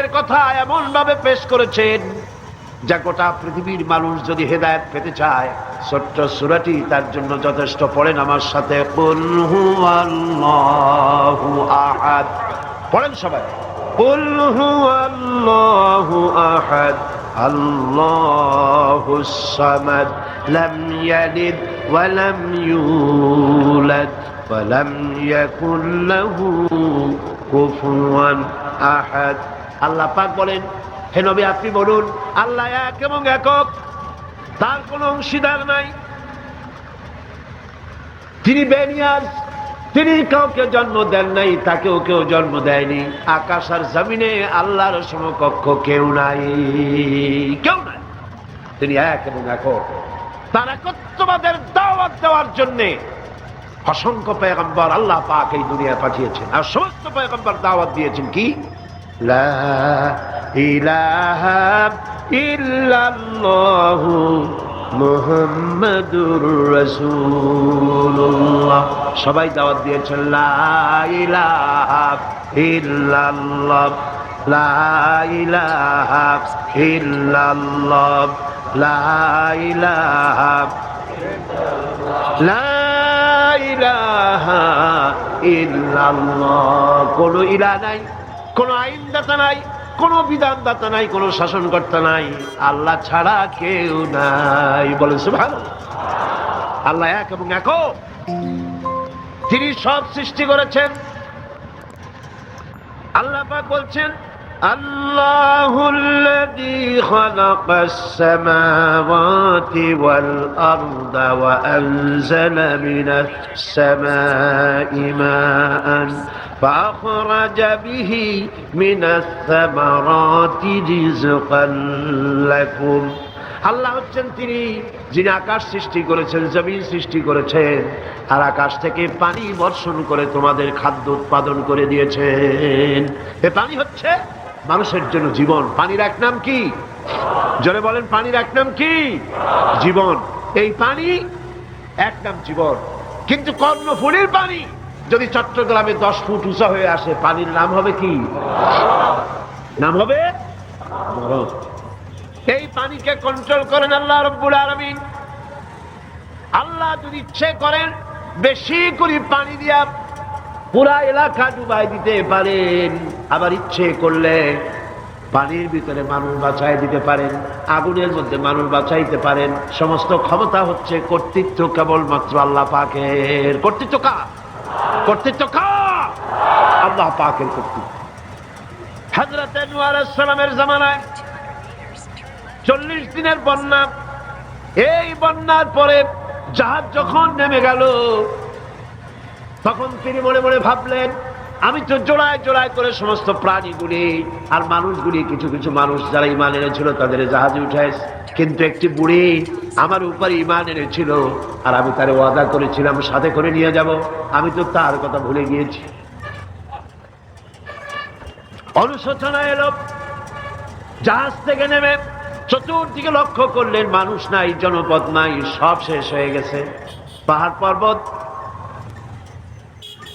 দিনের কথা এমন ভাবে পেশ করেছেন, যা গোটা পৃথিবীর মানুষ যদি হেদায়েত পেতে চায়, ছোট্ট সুরাটি তার জন্য যথেষ্ট। পড়েন আমার সাথে পড়েন সবাই আহাদ। আল্লাহ পাক বলেন, হে নবী, আপনি বলুন, আল্লাহ এক এবং একক, তার কোনো অংশীদার নাই। তিনি বেনিয়াজ, তিনি কাউকে জন্ম দেন নাই, তাকেও কেউ জন্ম দেয়নি। আকাশ আর জমিনে আল্লাহর সমকক্ষ কেউ নাই কেউ নাই। তিনি এক এবং একক। তার একত্ববাদের দাওয়াত দেওয়ার জন্যে অসংখ্য পেগম্বর আল্লাহ পাক এই দুনিয়া পাঠিয়েছেন। আর সমস্ত পেগম্বর দাওয়াত দিয়েছেন কি? লা ইলাহা ইল্লাল্লাহু মুহাম্মাদুর রাসূলুল্লাহ। সবাই দাওয়াত দিয়েছেন কোন ইলা নাই। কোন আইনদাতা নাই কোন বিধানদাতা নাই কোন শাসনকর্তা নাই আল্লাহ ছাড়া কেউ নাই বলে সুভান আল্লাহ এক এবং একক তিনি সব সৃষ্টি করেছেন আল্লাহ পাক বলছেন الله الذي خلق السماوات والأرض وأنزل من السماء ماء فأخرج به من الثمرات رزقا لكم আল্লাহ হচ্ছেন তিনি যিনি আকাশ সৃষ্টি করেছেন জমিন সৃষ্টি করেছেন আর আকাশ থেকে পানি বর্ষণ করে তোমাদের খাদ্য উৎপাদন করে দিয়েছেন এ পানি হচ্ছে মানুষের জন্য জীবন পানির এক নাম কি জোরে বলেন পানির এক নাম কি জীবন এই পানি এক নাম জীবন কিন্তু কর্ণফুলির পানি যদি চট্টগ্রামে দশ ফুট উঁচা হয়ে আসে, পানির নাম হবে কি? নাম হবে এই পানিকে কন্ট্রোল করেন আল্লাহ রব্বুল আলমিন। আল্লাহ যদি ইচ্ছে করেন বেশি করে পানি দিয়া পুরা এলাকা ডুবাই দিতে পারেন, আবার ইচ্ছে করলে পানির ভিতরে মানুষ বাঁচাই দিতে পারেন, আগুনের মধ্যে মানুষ বাঁচাইতে পারেন। সমস্ত ক্ষমতা হচ্ছে কর্তৃত্ব কেবলমাত্র আল্লাহ পাকের। কর্তৃত্ব কা কর্তৃত্ব কা আল্লাহ পাকের কর্তৃত্ব। হজরত জামানায় চল্লিশ দিনের বন্যা। এই বন্যার পরে জাহাজ যখন নেমে গেল, তখন তিনি মনে মনে ভাবলেন আমি তো জোড়ায় জোড়ায় করে সমস্ত প্রাণীগুলি আর মানুষগুলি, কিছু কিছু মানুষ যারা ইমান এনেছিল তাদের জাহাজে উঠায় কিন্তু একটি বুড়ি আমার উপরে ইমান এনেছিল আর আমি তার ওয়াদা করেছিলাম, সাথে করে নিয়ে যাব। আমি তো তার কথা ভুলে গিয়েছি। অনুশোচনা এলো, জাহাজ থেকে নেমে চতুর্দিকে লক্ষ্য করলেন মানুষ নাই, জনপদ নাই, সব শেষ হয়ে গেছে। পাহাড় পর্বত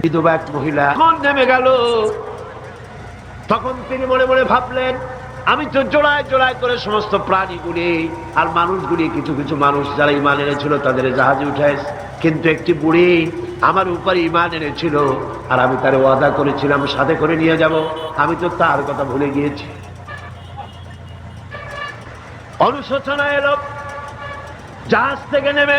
বিধবা এক মহিলা নেমে গেল। তখন তিনি মনে মনে ভাবলেন, আমি তো জোড়ায় জোড়ায় করে সমস্ত প্রাণীগুলি আর মানুষগুলি, কিছু কিছু মানুষ যারা ইমান এনেছিল তাদের জাহাজে উঠায় কিন্তু একটি বুড়ি আমার উপরে ইমান এনেছিল আর আমি তার ওয়াদা করেছিলাম, সাথে করে নিয়ে যাব। আমি তো তার কথা ভুলে গিয়েছি। অনুশোচনা এলো, জাহাজ থেকে নেমে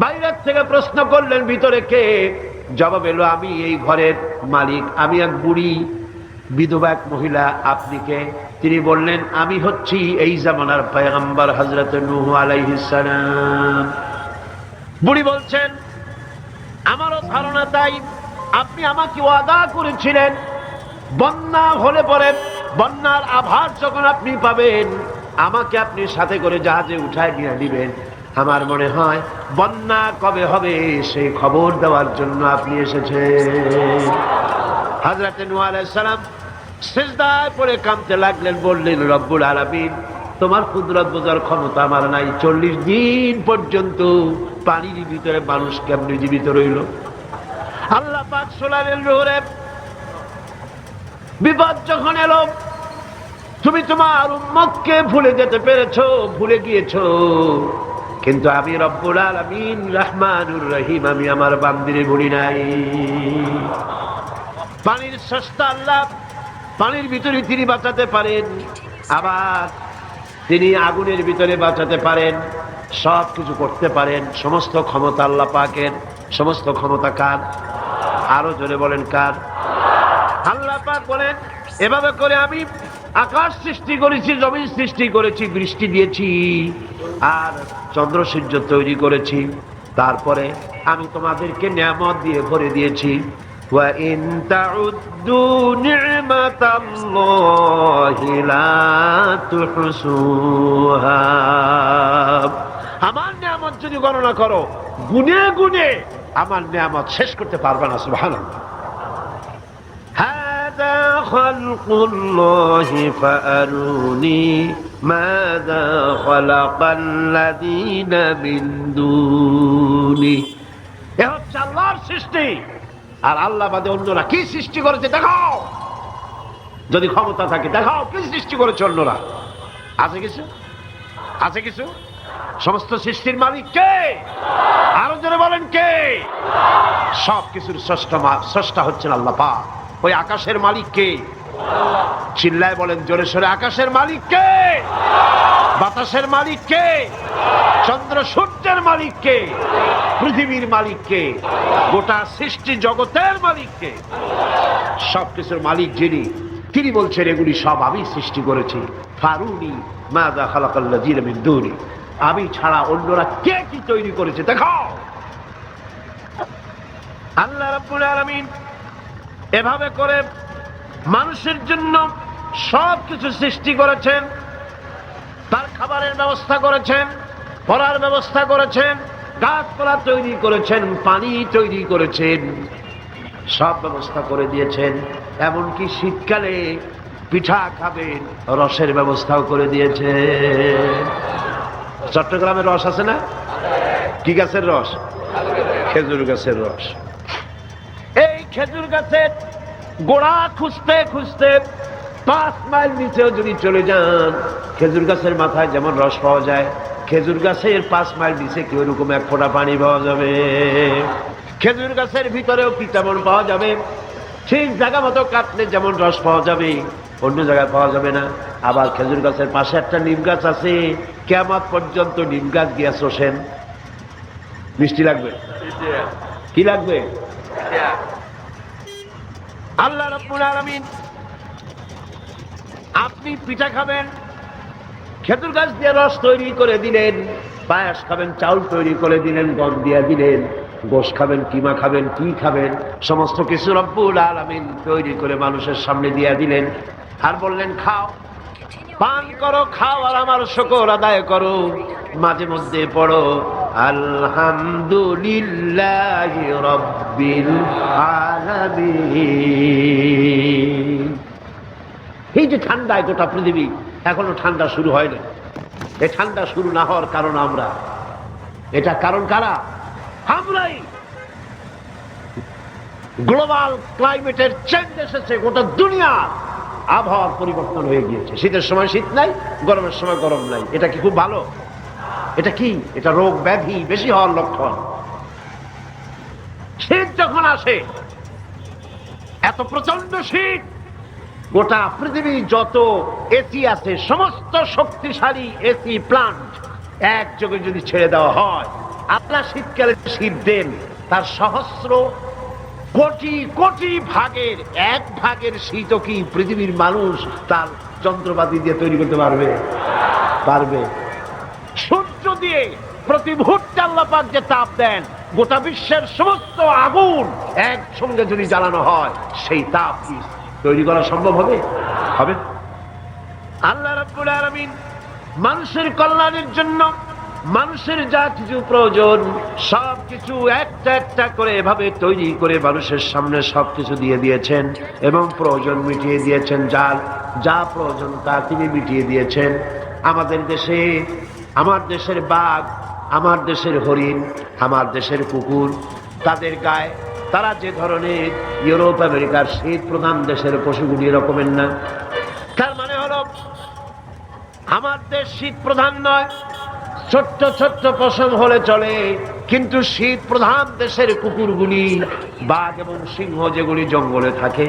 বাইরের থেকে প্রশ্ন করলেন, ভিতরে কে? জবাব এলো, আমি এই ঘরের মালিক, আমি এক বুড়ি, বিধবা এক মহিলা, আপনি কে? তিনি বললেন, আমি হচ্ছি এই জামানার পয়গম্বর হজরত নুহ আলাইহিসালাম বুড়ি বলছেন, আমারও ধারণা তাই, আপনি আমাকে ওয়াদা করেছিলেন, বন্যা হলে পরে বন্যার আভার যখন আপনি পাবেন, আমাকে আপনি সাথে করে জাহাজে উঠায় নিয়ে দিবেন। আমার মনে হয় বন্যা কবে হবে সেই খবর দেওয়ার জন্য আপনি এসেছেন। হাজরাতে আলাইহিস সালাম সেজদায় পড়ে কামতে লাগলেন, বললেন, রব্বুল আলামিন, তোমার কুদরত বোঝার ক্ষমতা আমার নাই। চল্লিশ দিন পর্যন্ত পানির ভিতরে মানুষ কেমনি জীবিত রইল? আল্লাহ পাক সোলারের রোহরে বিপদ যখন এলো, তুমি তোমার উম্মতকে ভুলে যেতে পেরেছ, ভুলে গিয়েছো। কিন্তু আমি রব্বুল আলামিন রহমানুর রহিম, আমি আমার বান্দিরে ভুলি নাই। পানির সস্তা আল্লাহ, পানির ভিতরে তিনি বাঁচাতে পারেন, আবার তিনি আগুনের ভিতরে বাঁচাতে পারেন, সব কিছু করতে পারেন। সমস্ত ক্ষমতা আল্লাহ পাকের, সমস্ত ক্ষমতা কার? আরও জোরে বলেন কার? আল্লাহ পাক বলেন, এভাবে করে আমি আকাশ সৃষ্টি করেছি, জমিন সৃষ্টি করেছি, বৃষ্টি দিয়েছি, আর চন্দ্র সূর্য তৈরি করেছি। তারপরে আমি তোমাদেরকে নিয়ামত দিয়ে ভরে দিয়েছি। আমার নিয়ামত যদি গণনা করো, গুনে গুনে আমার নিয়ামত শেষ করতে পারবে না সুবাহ هذا خلق الله فأروني ماذا خلق الذين من دوني এ হচ্ছে আল্লাহর সৃষ্টি আর আল্লাহ বাদে অন্যরা কি সৃষ্টি করেছে দেখাও যদি ক্ষমতা থাকে দেখাও কি সৃষ্টি করেছে অন্যরা আছে কিছু আছে কিছু সমস্ত সৃষ্টির মালিক কে আরো জোরে বলেন কে সব কিছুর স্রষ্টা মা- স্রষ্টা হচ্ছেন আল্লাহ পা ওই আকাশের মালিক কে? চিল্লায় বলেন জোরে সোরে আকাশের মালিক কে? বাতাসের মালিক কে? চন্দ্র সূর্যের মালিক কে? পৃথিবীর মালিক কে? গোটা সৃষ্টি জগতের মালিক কে? সব কিছুর মালিক যিনি তিনি বলছেন এগুলি সব আমি সৃষ্টি করেছি। ফারুনি মাদা খালাকাল্লা জিরমিন দৌড়ি আমি ছাড়া অন্যরা কে কি তৈরি করেছে দেখাও। আল্লাহ রাব্বুল আলামিন এভাবে করে মানুষের জন্য সব কিছু সৃষ্টি করেছেন। তার খাবারের ব্যবস্থা করেছেন পড়ার ব্যবস্থা করেছেন, গাছপালা তৈরি করেছেন, পানি তৈরি করেছেন, সব ব্যবস্থা করে দিয়েছেন। এমনকি শীতকালে পিঠা খাবেন, রসের ব্যবস্থাও করে দিয়েছে চট্টগ্রামের রস আছে না? কি গাছের রস? খেজুর গাছের রস। খেজুর গাছের গোড়া খুঁজতে খুঁজতে পাঁচ মাইল নিচেও যদি চলে যান, খেজুর গাছের মাথায় যেমন রস পাওয়া যায়, খেজুর গাছের পাঁচ মাইল নিচে কি ওরকম এক ফোঁটা পানি পাওয়া যাবে? খেজুর গাছের ভিতরেও কি তেমন পাওয়া যাবে? ঠিক জায়গা মতো কাটলে যেমন রস পাওয়া যাবে, অন্য জায়গায় পাওয়া যাবে না। আবার খেজুর গাছের পাশে একটা নিম গাছ আছে কেমন পর্যন্ত নিম গাছ গিয়া শোষেন। মিষ্টি লাগবে? কি লাগবে? আল্লাহ রাব্বুল আলামিন, আপনি পিঠা খাবেন, খেজুর গাছ দিয়ে রস তৈরি করে দিলেন, পায়াস খাবেন, চাউল তৈরি করে দিলেন, গম দিয়ে দিলেন, গোশ খাবেন, কিমা খাবেন, কি খাবেন, সমস্ত কিছু রব্বুল আলামিন তৈরি করে মানুষের সামনে দিয়ে দিলেন আর বললেন, খাও, পান করো, খাও আর আমার শকর আদায় করো। মাঝে মধ্যে পড়ো, আলহামদুলিল্লাহ রব্বিল আলামিন এই যে ঠান্ডায় গোটা পৃথিবী, এখনও ঠান্ডা শুরু হয়নি। এই ঠান্ডা শুরু না হওয়ার কারণ আমরা। এটা কারণ কারা? আমরাই। গ্লোবাল ক্লাইমেটের চেঞ্জ এসেছে, গোটা দুনিয়া আবহাওয়ার পরিবর্তন হয়ে গিয়েছে। শীতের সময় শীত নাই, গরমের সময় গরম নাই। এটা কি খুব ভালো? এটা কি? এটা রোগ ব্যাধি বেশি হওয়ার লক্ষণ। শীত যখন আসে এত প্রচণ্ড শীত। গোটা পৃথিবী যত এসি আছে, সমস্ত শক্তিশালী এসি প্লান্ট একযোগে যদি ছেড়ে দেওয়া হয়, আপনার শীতকালে শীত দেন, তার সহস্র কোটি কোটি ভাগের এক ভাগের শীতও কি পৃথিবীর মানুষ তার যন্ত্রপাতি দিয়ে তৈরি করতে পারবে? পারবে। সূর্য দিয়ে প্রতি মুহূর্তে আল্লাপাক যে তাপ দেন গোটা বিশ্বের সমস্ত আগুন একসঙ্গে যদি জ্বালানো হয়, সেই তাপ কি তৈরি করা সম্ভব হবে? হবে। আল্লাহ রাব্বুল আলামিন মানুষের কল্যাণের জন্য মানুষের যা কিছু প্রয়োজন সব কিছু একটা একটা করে এভাবে তৈরি করে মানুষের সামনে সব কিছু দিয়ে দিয়েছেন এবং প্রয়োজন মিটিয়ে দিয়েছেন। যার যা প্রয়োজন তা তিনি মিটিয়ে দিয়েছেন। আমাদের দেশে, আমার দেশের বাঘ আমার দেশের হরিণ, আমার দেশের কুকুর, তাদের গায়ে তারা যে ধরনের ইউরোপ, আমেরিকার শীত প্রধান দেশের পশুগুলি এরকমের না। তার মানে হলো, আমার দেশ শীত প্রধান নয়, ছোট্ট ছোট্ট পশম হলে চলে, কিন্তু শীত প্রধান দেশের কুকুরগুলি, বাঘ এবং সিংহ যেগুলি জঙ্গলে থাকে,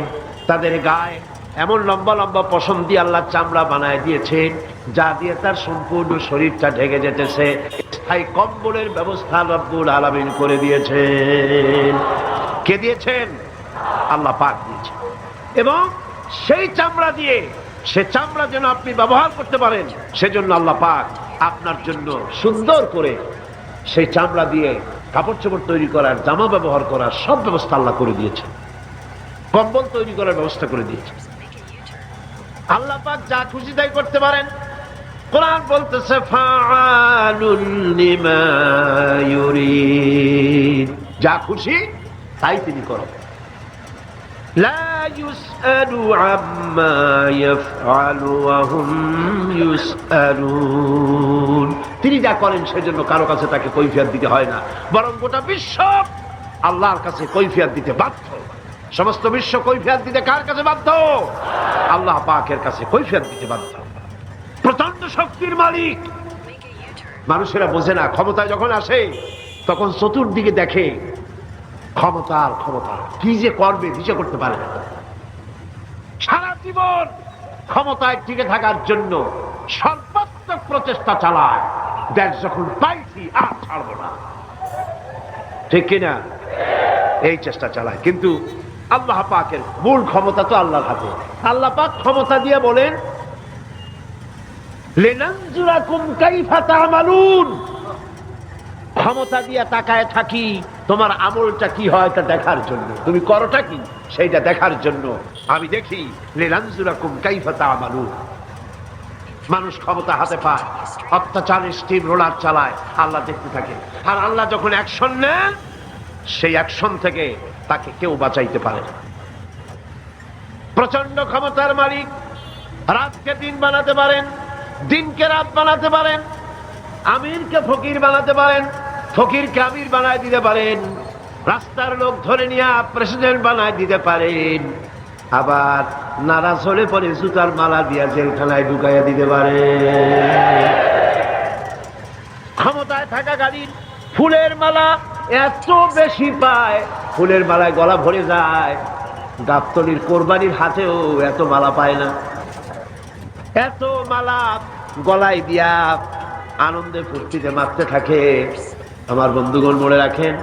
তাদের গায়ে এমন লম্বা লম্বা পশম দিয়ে আল্লাহ চামড়া বানায় দিয়েছে, যা দিয়ে তার সম্পূর্ণ শরীরটা ঢেকে যেতেছে। স্থায়ী কম্বলের ব্যবস্থা রব্বুল আলামিন করে দিয়েছেন। কে দিয়েছেন? আল্লাহ পাক দিয়েছেন। এবং সেই চামড়া দিয়ে, সে চামড়া যেন আপনি ব্যবহার করতে পারেন, সেজন্য আল্লাহ পাক আপনার জন্য সুন্দর করে সেই চামড়া দিয়ে কাপড় চোপড় তৈরি করার, জামা ব্যবহার করার সব ব্যবস্থা আল্লাহ করে দিয়েছে কম্বল তৈরি করার ব্যবস্থা করে দিয়েছে আল্লাহ পাক যা খুশি তাই করতে পারেন। কোরআন বলতেছে যা খুশি, তাই তিনি করো তিনি যা করেন, সেজন্য কারও কাছে তাকে কৈফিয়াত দিতে হয় না। বরং গোটা বিশ্ব আল্লাহর কাছে কৈফিয়াত দিতে বাধ্য। সমস্ত বিশ্ব কৈফিয়াত দিতে কার কাছে বাধ্য? আল্লাহ পাকের কাছে কৈফিয়াত দিতে বাধ্য। শক্তির মালিক। মানুষেরা বোঝে না ক্ষমতায় যখন আসে, তখন চতুর্দিকে দেখে ক্ষমতা আর ক্ষমতা। কি যে করবে দিশে করতে পারে না। সারা জীবন ক্ষমতায় টিকে থাকার জন্য সর্বাত্মক প্রচেষ্টা চালায়। দেশ যখন পাইছি, আর ছাড়ব না। ঠিক কিনা? এই চেষ্টা চালায়। কিন্তু আল্লাহ পাকের মূল ক্ষমতা তো আল্লাহর হাতে। আল্লাহ পাক ক্ষমতা দিয়ে বলেন ক্ষমতা দিয়ে তাকায় থাকি, তোমার আমলটা কি হয় তা দেখার জন্য। তুমি করোটা কি? সেইটা দেখার জন্য। আমি দেখি লীলাঞ্জুরাকুম কাইফাতা আমালু মানুষ ক্ষমতা হাতে পায়, অত্যাচার স্টিম রোলার চালায়, আল্লাহ দেখতে থাকে। আর আল্লাহ যখন অ্যাকশন নেন সেই অ্যাকশন থেকে তাকে কেউ বাঁচাইতে পারে প্রচণ্ড ক্ষমতার মালিক, রাতকে দিন বানাতে পারেন দিনকে রাত বানাতে পারেন, আমিরকে ফকির বানাতে পারেন, ফকিরকে আমির বানায় দিতে পারেন, রাস্তার লোক ধরে নিয়ে প্রেসিডেন্ট বানায় দিতে পারেন, আবার নারাজ হলে পরে জুতার মালা দিয়া জেলখানায় ঢুকাইয়া দিতে পারে ক্ষমতায় থাকা গাড়ির ফুলের মালা এত বেশি পায়, ফুলের মালায় গলা ভরে যায়, গাবতলির কোরবানির হাতেও এত মালা পায় না। এত মালা গলায় দিয়া আনন্দে ফুর্তিতে মারতে থাকে। আমার বন্ধুগণ মনে রাখেন,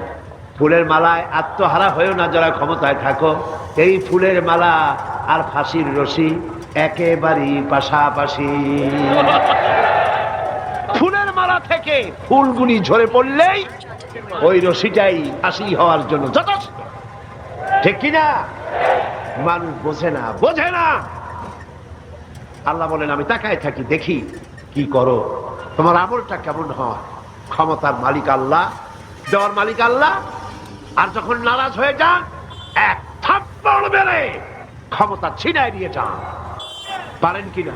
ফুলের মালায় আত্মহারা হয়েও না যারা ক্ষমতায় থাকো। এই ফুলের মালা আর ফাঁসির রশি একেবারেই পাশাপাশি। ফুলের মালা থেকে ফুলগুলি ঝরে পড়লেই ওই রশিটাই ফাঁসি হওয়ার জন্য যথেষ্ট। ঠিক কিনা? মানুষ বোঝে না বোঝে না। আল্লাহ বলেন, আমি তাকায় থাকি, দেখি কি করো। তোমার আমলটা কেমন হয়? ক্ষমতার মালিক আল্লাহ, দেওয়ার মালিক আল্লাহ, আর যখন নারাজ হয়ে যান, এক থাপ্পড় মেরে ক্ষমতা ছিনায় দিয়ে যান। পারেন কিনা?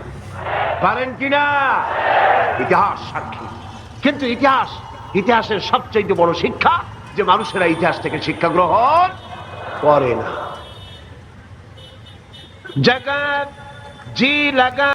পারেন কিনা? ইতিহাস সাক্ষী। কিন্তু ইতিহাস, ইতিহাসের সবচেয়ে বড় শিক্ষা যে মানুষেরা ইতিহাস থেকে শিক্ষা গ্রহণ করে না। জগৎ G. Laga.